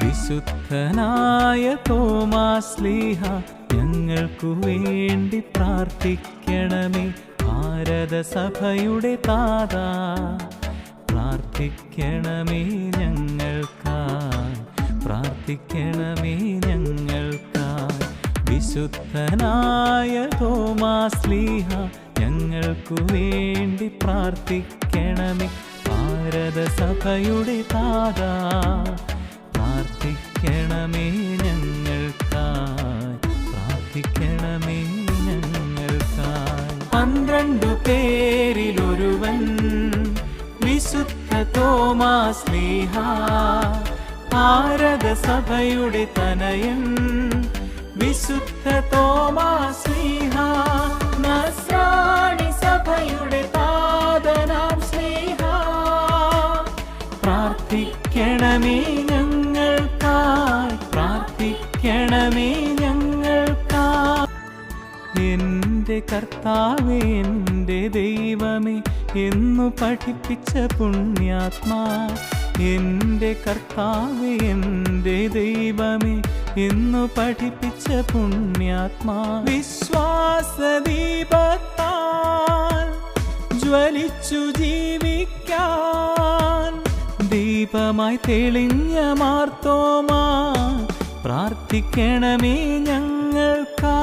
വിശുദ്ധനായ തോമാസ്ലീഹ ഞങ്ങൾക്കു വേണ്ടി പ്രാർത്ഥിക്കണമേ. ഭാരത സഭയുടെ താത പ്രാർത്ഥിക്കണമേ ഞങ്ങൾക്കായി പ്രാർത്ഥിക്കണമേ ഞങ്ങൾക്കായി വിശുദ്ധനായ തോമാസ്ലീഹ ഞങ്ങൾക്കു വേണ്ടി പ്രാർത്ഥിക്കണമേ. ഭാരത സഭയുടെ താതാ പന്ത്രണ്ടു പേരിലൊരുവൻ. വിശുദ്ധ തോമാ സ്നേഹ ഭാരത സഭയുടെ തനയൻ. വിശുദ്ധ തോമാസ്ലീഹ നസ്രാണി സഭയുടെ താതനാം സ്നേഹ. പ്രാർത്ഥിക്കണമേ ഞങ്ങൾക്കായി പ്രാർത്ഥിക്കണമേ ഞങ്ങൾക്കായി എന്റെ കർത്താവേ എന്റെ ദൈവമേ എന്നു പഠിപ്പിച്ച പുണ്യാത്മാ. എന്റെ കർത്താവേ എന്റെ ദൈവമേ എന്നു പഠിപ്പിച്ച പുണ്യാത്മാ. വിശ്വാസദീപത്താൽ ജ്വലിച്ചു ജീവിക്കാൻ ദീപമായി തെളിഞ്ഞ മാർത്തോമാ. പ്രാർത്ഥിക്കണമേ ഞങ്ങൾക്കാ